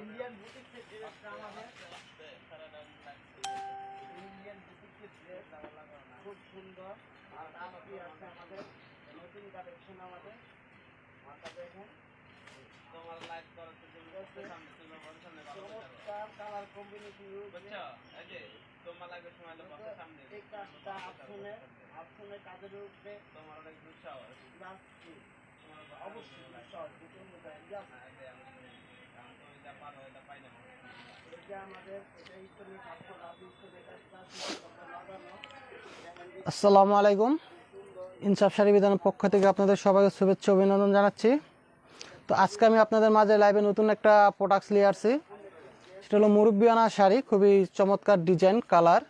Indian boutique ড্রেসটা আমাদের Indian boutique dress খুব সুন্দর। আর আজকে আছে আমাদের। নতুন কালেকশন আমাদের। মাথা দেখেন। তোমার লাইভ করাতে তুমি সামনে তুমি আমার সামনে ভালো করে যাবে। চমৎকার কালার কম্বিনেশন বুঝছ এই যে তোমার লাগবে সময় তো সামনে এই কাজটা কাজের উপরে তোমার অনেক উৎসাহ আছে। আসসালামু আলাইকুম। ইনসাফ শাড়ি বিধানের পক্ষ থেকে আপনাদের সবাইকে শুভেচ্ছা অভিনন্দন জানাচ্ছি। তো আজকে আমি আপনাদের মাঝে লাইভে নতুন একটা প্রোডাক্টস নিয়ে আসছি। সেটা হলো মুরব্বিয়ানা শাড়ি, খুবই চমৎকার ডিজাইন কালার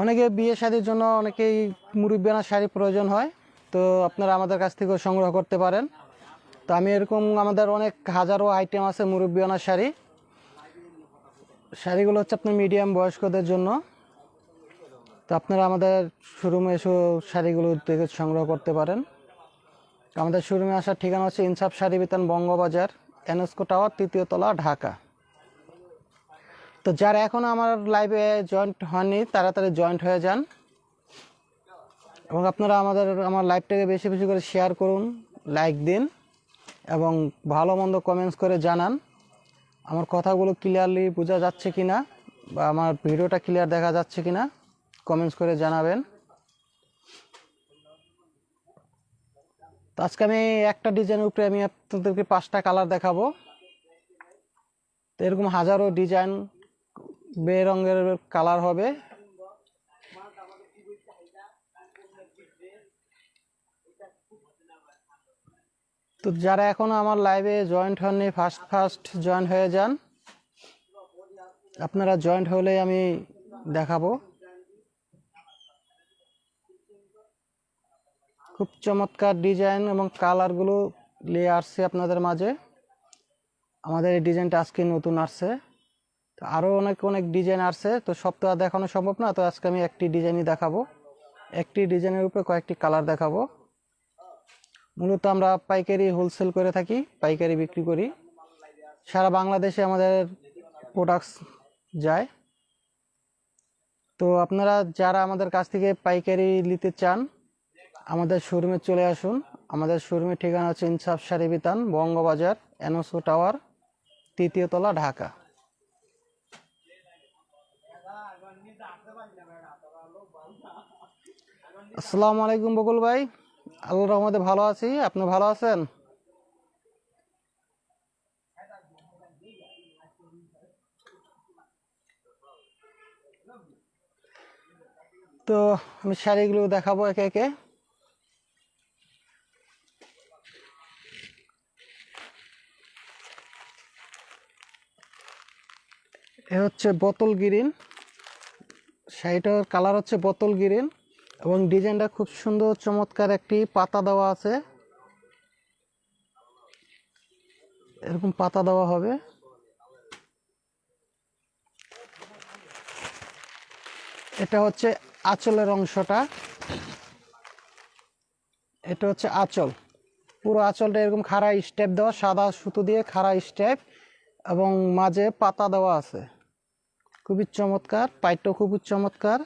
অনেকে বিয়ে শাড়ির জন্য অনেকেই মুরব্বিয়ানা শাড়ি প্রয়োজন হয়। তো আপনারা আমাদের কাছ থেকেও সংগ্রহ করতে পারেন। তো আমি এরকম আমাদের অনেক হাজারো আইটেম আছে মুরব্বিয়ানা শাড়ি। শাড়িগুলো হচ্ছে আপনার মিডিয়াম বয়স্কদের জন্য। তো আপনারা আমাদের শোরুমে এসে শাড়িগুলো থেকে সংগ্রহ করতে পারেন। আমাদের শোরুমে আসার ঠিকানা হচ্ছে ইনসাফ শাড়ি বিতান বঙ্গবাজার, এনএসকো টাওয়ার, তৃতীয় তলা, ঢাকা। তো যারা এখন আমার লাইভে জয়েন্ট হননি, তাড়াতাড়ি জয়েন্ট হয়ে যান। এবং আপনারা আমাদের, আমার লাইভটাকে বেশি বেশি করে শেয়ার করুন লাইক দিন, এবং ভালো মন্দ কমেন্টস করে জানান। আমার কথাগুলো ক্লিয়ারলি বোঝা যাচ্ছে কি না বা আমার ভিডিওটা ক্লিয়ার দেখা যাচ্ছে কি না কমেন্টস করে জানাবেন। তো আজকে আমি একটা ডিজাইনের উপরে আমি আপনাদেরকে পাঁচটা কালার দেখাবো। তো এরকম হাজারো ডিজাইন বে রঙের কালার হবে। তো যারা এখনও আমার লাইভে জয়েন্ট হননি ফার্স্ট ফার্স্ট জয়েন হয়ে যান। আপনারা জয়েন্ট হলে আমি দেখাবো। খুব চমৎকার ডিজাইন এবং কালারগুলো নিয়ে আসছে আপনাদের মাঝে। আমাদের এই ডিজাইনটা আজকে নতুন আসছে। তো আরও অনেক অনেক ডিজাইন আসছে। তো সব তো আর দেখানো সম্ভব না। তো আজকে আমি একটি ডিজাইনই দেখাবো। একটি ডিজাইনের উপরে কয়েকটি কালার দেখাবো। মূলত আমরা পাইকারি হোলসেল করে থাকি, পাইকারি বিক্রি করি। সারা বাংলাদেশে আমাদের প্রোডাক্টস যায়। তো আপনারা যারা আমাদের কাছ থেকে পাইকারি নিতে চান, আমাদের শোরুমে চলে আসুন। আমাদের শোরুমের ঠিকানা হচ্ছে ইনসাফ শাড়ি বিতান বঙ্গবাজার এনওসো টাওয়ার, তৃতীয় তলা, ঢাকা। আসসালামু আলাইকুম বকুল ভাই। আল্লাহ রহমতে ভালো আছি। আপনি ভালো আছেন? তো আমি শাড়িগুলো দেখাবো একে একে। এ হচ্ছে বোতল গ্রিন। শাড়িটার কালার হচ্ছে বোতল গ্রিন। এবং ডিজাইনটা খুব সুন্দর, চমৎকার একটি পাতা দেওয়া আছে। এরকম পাতা দেওয়া হবে। এটা হচ্ছে আঁচলের অংশটা। এটা হচ্ছে আঁচল। পুরো আঁচলটা এরকম খাড়া স্টেপ দেওয়া, সাদা সুতো দিয়ে খাড়া স্টেপ এবং মাঝে পাতা দেওয়া আছে। খুবই চমৎকার পাইটটাও খুবই চমৎকার।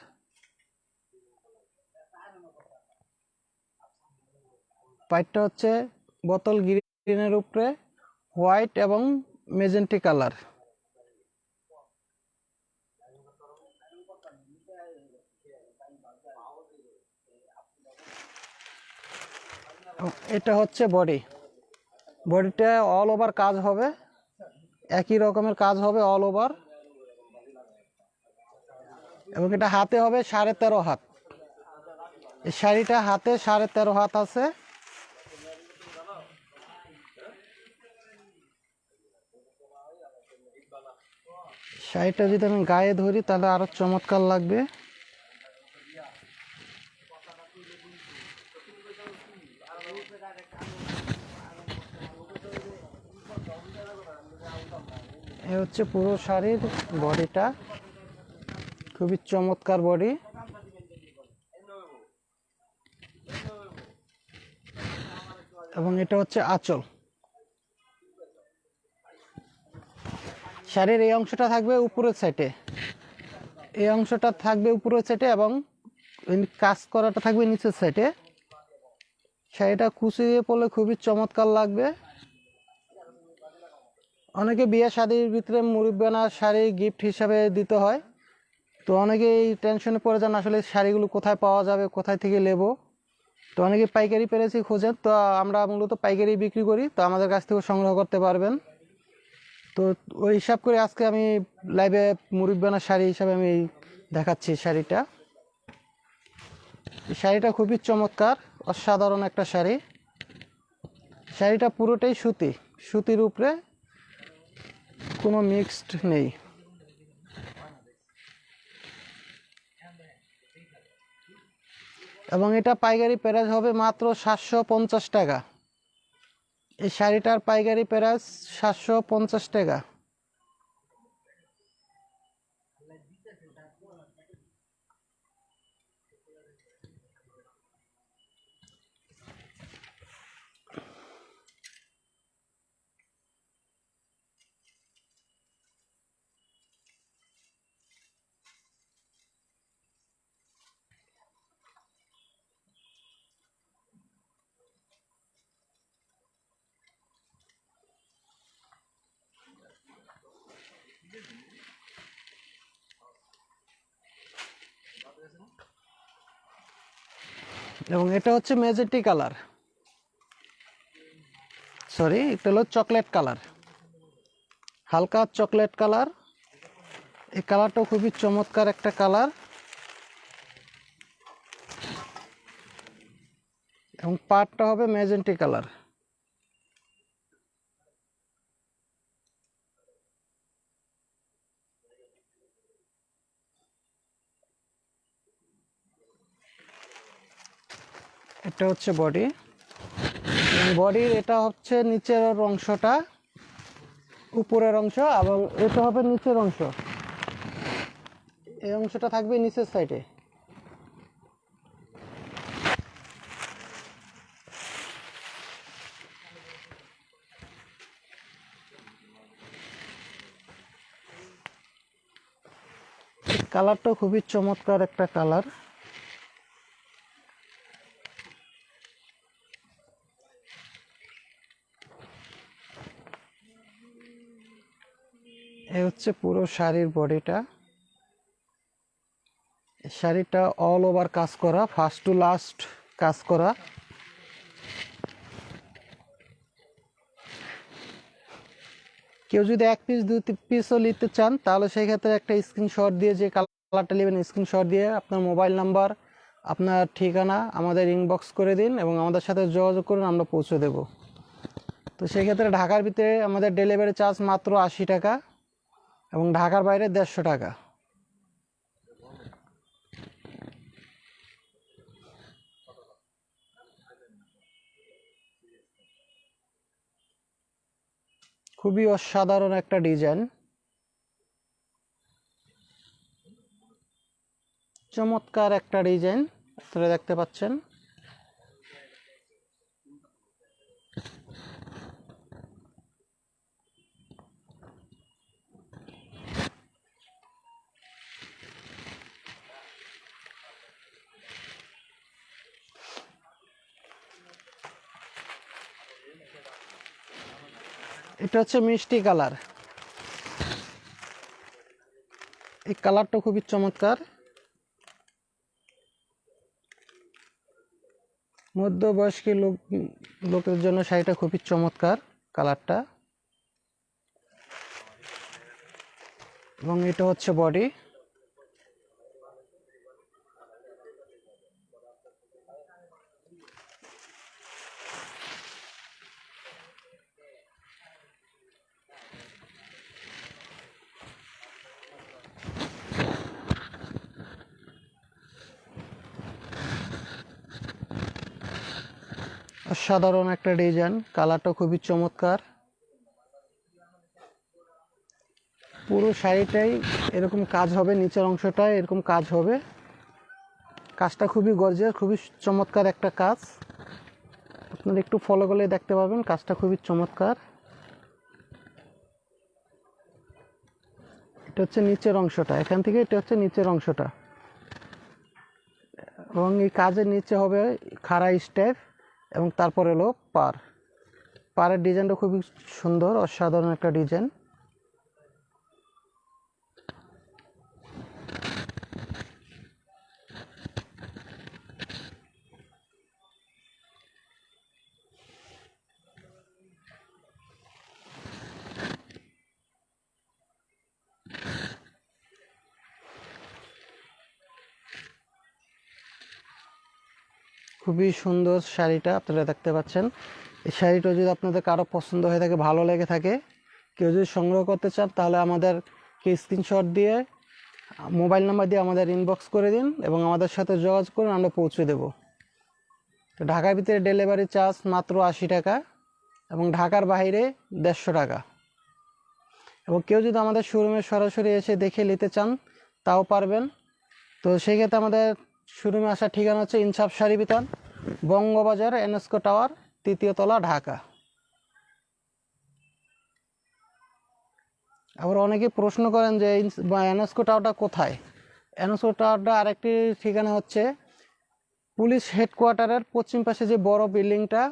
পাইটটা হচ্ছে বোতল গ্রিনের উপরে, হোয়াইট এবং মেজেন্টি কালার। এটা হচ্ছে বডি। বডিটা অল ওভার কাজ হবে, একই রকমের কাজ হবে অল ওভার এবং এটা হাতে হবে সাড়ে তেরো হাত। এই শাড়িটা হাতে সাড়ে তেরো হাত আছে। শাড়িটা যদি আমি গায়ে ধরি, তাহলে আরও চমৎকার লাগবে। এ হচ্ছে পুরো শাড়ির বডিটা। খুবই চমৎকার বডি। এবং এটা হচ্ছে আঁচল। শাড়ির এই অংশটা থাকবে উপরের সাইডে এই অংশটা থাকবে উপরের সাইডে এবং কাজ করাটা থাকবে নিচের সাইডে শাড়িটা কুচি দিয়ে পরলে খুবই চমৎকার লাগবে। অনেকে বিয়ে শাদির ভিতরে মুরব্বানা শাড়ি গিফট হিসাবে দিতে হয়। তো অনেকে এই টেনশনে পড়ে যান আসলে শাড়িগুলো কোথায় পাওয়া যাবে, কোথায় থেকে নেব। তো অনেকে পাইকারি পেরেছি খোঁজেন। তো আমরা মূলত পাইকারি বিক্রি করি। তো আমাদের কাছ থেকে সংগ্রহ করতে পারবেন। তো ওই হিসাব করে আজকে আমি লাইভে মুরব্বানা শাড়ি হিসাবে আমি দেখাচ্ছি শাড়িটা। শাড়িটা খুবই চমৎকার, অসাধারণ একটা শাড়ি। শাড়িটা পুরোটাই সুতি, সুতির উপরে কোনো মিক্সড নেই। এবং এটা পাইকারি প্যারাজ হবে মাত্র সাতশো পঞ্চাশ টাকা। এই শাড়িটার পাইকারি প্রাইস সাতশো পঞ্চাশ টাকা। এবং এটা হচ্ছে মেজেটি কালার। সরি এটা হলো চকলেট কালার। হালকা চকলেট কালার। এই কালারটাও খুবই চমৎকার একটা কালার। এবং পাটটা হবে মেজেন্টি কালার। এটা হচ্ছে বডি বডির এটা হচ্ছে নিচের অংশটা, উপরের অংশ এবং এটা হবে নিচের অংশ। এই অংশটা থাকবে নিচের সাইডে কালারটা খুবই চমৎকার একটা কালার হচ্ছে পুরো শাড়ির বডিটা। শাড়িটা অল ওভার কাজ করা ফার্স্ট টু লাস্ট কাজ করা। কেউ যদি এক পিস দুই পিসও নিতে চান, তাহলে সেই ক্ষেত্রে একটা স্ক্রিনশট দিয়ে যে কালারটা নেবেন স্ক্রিনশট দিয়ে আপনার মোবাইল নাম্বার আপনার ঠিকানা আমাদের ইনবক্স করে দিন এবং আমাদের সাথে যোগাযোগ করুন, আমরা পৌঁছে দেব। তো সেই ক্ষেত্রে ঢাকার ভিতরে আমাদের ডেলিভারি চার্জ মাত্র আশি টাকা। এবং ঢাকার বাইরে দেড়শো টাকা। খুবই অসাধারণ একটা ডিজাইন। চমৎকার একটা ডিজাইন, আপনারা দেখতে পাচ্ছেন। এটা হচ্ছে মিষ্টি কালার। এই কালারটা খুবই চমৎকার। মধ্যবয়স্ক লোক, লোকের জন্য শাড়িটা খুবই চমৎকার কালারটা। এবং এটা হচ্ছে বডি। অসাধারণ একটা ডিজাইন কালারটা খুবই চমৎকার। পুরো শাড়িটাই এরকম কাজ হবে, নিচের অংশটায় এরকম কাজ হবে। কাজটা খুবই গর্জিয়াস, খুবই চমৎকার একটা কাজ। আপনারা একটু ফলো করলে দেখতে পাবেন, কাজটা খুবই চমৎকার। এটা হচ্ছে নিচের অংশটা, এখান থেকে এটা হচ্ছে নিচের অংশটা। এবং এই কাজের নিচে হবে খাড়া স্টেপ এবং তারপর হলো পার। পাড়ের ডিজাইনটা খুবই সুন্দর অসাধারণ একটা ডিজাইন খুবই সুন্দর শাড়িটা আপনারা দেখতে পাচ্ছেন। এই শাড়িটা যদি আপনাদের কারও পছন্দ হয়ে থাকে, ভালো লেগে থাকে, কেউ যদি সংগ্রহ করতে চান, তাহলে আমাদেরকে স্ক্রিনশট দিয়ে মোবাইল নাম্বার দিয়ে আমাদের ইনবক্স করে দিন এবং আমাদের সাথে যোগাযোগ করুন, আমরা পৌঁছে দেব। তো ঢাকার ভিতরে ডেলিভারি চার্জ মাত্র আশি টাকা এবং ঢাকার বাইরে দেড়শো টাকা। এবং কেউ যদি আমাদের শোরুমে সরাসরি এসে দেখে নিতে চান, তাও পারবেন। তো সেই ক্ষেত্রে আমাদের শোরুমে আসার ঠিকানা হচ্ছে ইনসাফ শাড়ি বিতান বঙ্গবাজার, এনএসকো টাওয়ার, তৃতীয় তলা, ঢাকা। আবার অনেকে প্রশ্ন করেন যে এনএসকো টাওয়ারটা কোথায়? এনএসকো টাওয়ারটা আরেকটি ঠিকানা হচ্ছে পুলিশ হেডকোয়ার্টারের পশ্চিম পাশে যে বড় বিল্ডিংটা,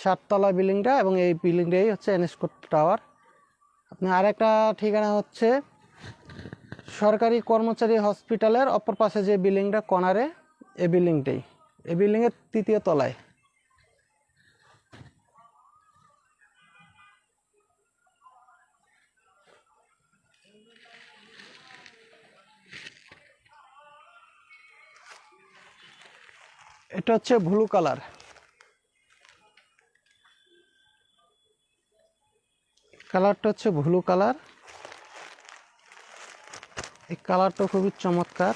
সাততলা বিল্ডিংটা, এবং এই বিল্ডিংটাই হচ্ছে এনএসকো টাওয়ার। আপনার আরেকটা ঠিকানা হচ্ছে সরকারি কর্মচারী হসপিটালের অপর পাশে যে বিল্ডিংটা কর্নারে এই বিল্ডিংটাই। এই বিল্ডিংয়ের তৃতীয় তলায়। এটা হচ্ছে ব্লু কালার। কালারটা হচ্ছে ব্লু কালার। এই কালারটা খুবই চমৎকার।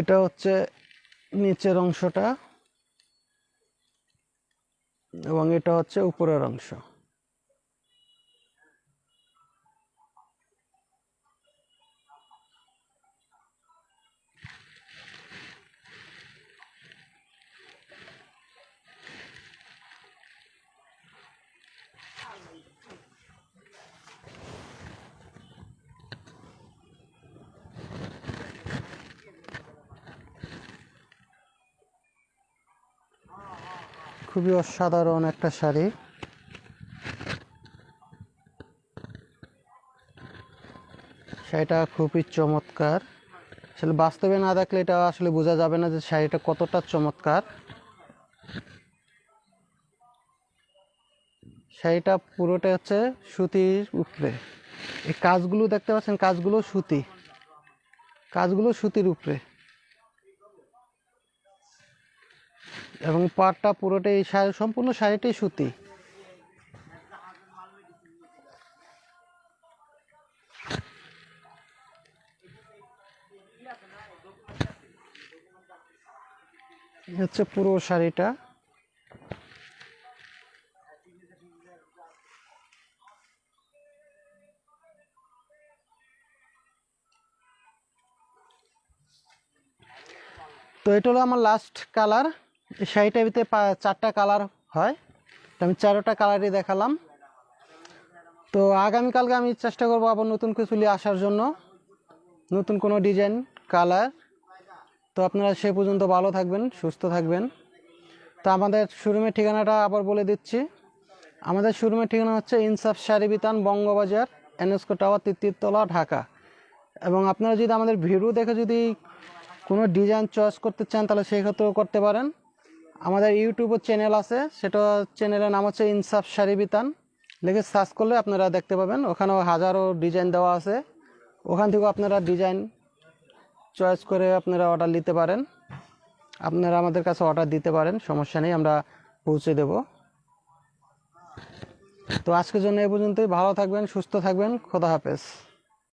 এটা হচ্ছে নিচের অংশটা এবং এটা হচ্ছে উপরের অংশ। খুবই অসাধারণ একটা শাড়ি। শাড়িটা খুবই চমৎকার। আসলে বাস্তবে না দেখলে এটা আসলে বোঝা যাবে না যে শাড়িটা কতটা চমৎকার। শাড়িটা পুরোটা হচ্ছে সুতির উপরে। এই কাজগুলো দেখতে পাচ্ছেন, কাজগুলো সুতি। কাজগুলো সুতির উপরে। এবং পাটটা পুরোটাই শাড়ি সম্পূর্ণ শাড়িটাই সুতি। হচ্ছে পুরো শাড়িটা। তো এটা হলো আমার লাস্ট কালার এই শাড়িটার ভিতরে চারটা কালার হয়। তো আমি চারোটা কালারই দেখালাম। তো আগামীকালকে আমি চেষ্টা করব আবার নতুন কিছু নিয়ে আসার জন্য। নতুন কোনো ডিজাইন কালার তো আপনারা সে পর্যন্ত ভালো থাকবেন, সুস্থ থাকবেন। তো আমাদের শোরুমের ঠিকানাটা আবার বলে দিচ্ছি। আমাদের শোরুমের ঠিকানা হচ্ছে ইনসাফ শাড়ি বিতান বঙ্গবাজার, এনএসকো টাওয়ার তৃতীয়তলা ঢাকা। এবং আপনারা যদি আমাদের ভিডিও দেখে যদি কোনো ডিজাইন চয়েস করতে চান, তাহলে সেই ক্ষেত্রেও করতে পারেন। আমাদের ইউটিউবের চ্যানেল আছে। সেটা চ্যানেলের নাম হচ্ছে ইনসাফ শাড়ি বিতান সার্চ করলে আপনারা দেখতে পাবেন। ওখানেও হাজারো ডিজাইন দেওয়া আছে। ওখান থেকেও আপনারা ডিজাইন চয়েস করে আপনারা অর্ডার নিতে পারেন। আপনারা আমাদের কাছে অর্ডার দিতে পারেন। সমস্যা নেই, আমরা পৌঁছে দেব। তো আজকের জন্য এ পর্যন্তই। ভালো থাকবেন, সুস্থ থাকবেন। খোদা হাফেজ।